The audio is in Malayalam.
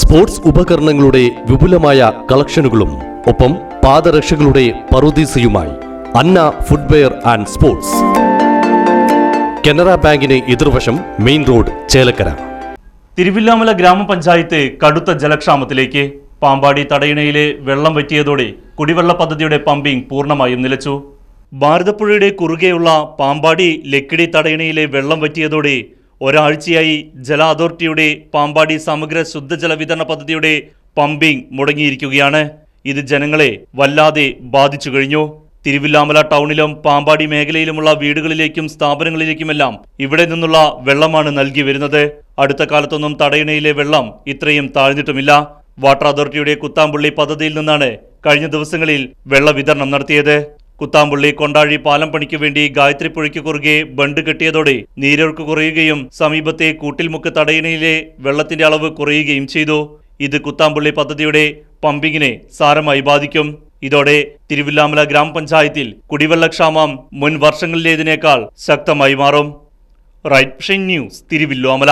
സ്പോർട്സ് ഉപകരണങ്ങളുടെ വിപുലമായ കളക്ഷനുകളും ഒപ്പം പാദരക്ഷകളുടെ പറുദീസയുമായി Anna footwear and sports. Canara ബാങ്കിന് എതിർവശം മെയിൻ റോഡ് ചേലക്കര. തിരുവില്ലാമല ഗ്രാമപഞ്ചായത്ത് കടുത്ത ജലക്ഷാമത്തിലേക്ക് പാമ്പാടി തടയിണയിലെ വെള്ളം വറ്റിയതോടെ കുടിവെള്ള പദ്ധതിയുടെ പമ്പിംഗ് പൂർണമായും നിലച്ചു. ഭാരതപ്പുഴയുടെ കുറുകെയുള്ള പാമ്പാടി ലക്കിടി തടയിണയിലെ വെള്ളം വറ്റിയതോടെ ഒരാഴ്ചയായി ജല അതോറിറ്റിയുടെ പാമ്പാടി സമഗ്ര ശുദ്ധജല വിതരണ പദ്ധതിയുടെ പമ്പിംഗ് മുടങ്ങിയിരിക്കുകയാണ്. ഇത് ജനങ്ങളെ വല്ലാതെ ബാധിച്ചു കഴിഞ്ഞു. തിരുവില്ലാമല ടൗണിലും പാമ്പാടി മേഖലയിലുമുള്ള വീടുകളിലേക്കും സ്ഥാപനങ്ങളിലേക്കുമെല്ലാം ഇവിടെ നിന്നുള്ള വെള്ളമാണ് നൽകി വരുന്നത്. അടുത്ത കാലത്തൊന്നും തടയണയിലെ വെള്ളം ഇത്രയും താഴ്ന്നിട്ടുമില്ല. വാട്ടർ അതോറിറ്റിയുടെ കുത്താമ്പുള്ളി പദ്ധതിയിൽ നിന്നാണ് കഴിഞ്ഞ ദിവസങ്ങളിൽ വെള്ള വിതരണം നടത്തിയത്. കുത്താമ്പുള്ളി കൊണ്ടാഴി പാലം പണിക്ക് വേണ്ടി ഗായത്രി പുഴയ്ക്ക് കുറുകെ ബണ്ട് കെട്ടിയതോടെ നീരൊഴുക്ക് കുറയുകയും സമീപത്തെ കൂട്ടിൽമുക്ക് തടയണയിലെ വെള്ളത്തിന്റെ അളവ് കുറയുകയും ചെയ്തു. ഇത് കുത്താമ്പുള്ളി പദ്ധതിയുടെ പമ്പിങ്ങിനെ സാരമായി ബാധിക്കും. ഇതോടെ തിരുവില്ലാമല ഗ്രാമപഞ്ചായത്തിൽ കുടിവെള്ളക്ഷാമം മുൻ വർഷങ്ങളിലേതിനേക്കാൾ ശക്തമായി മാറും. Right news Thiruvilwamala.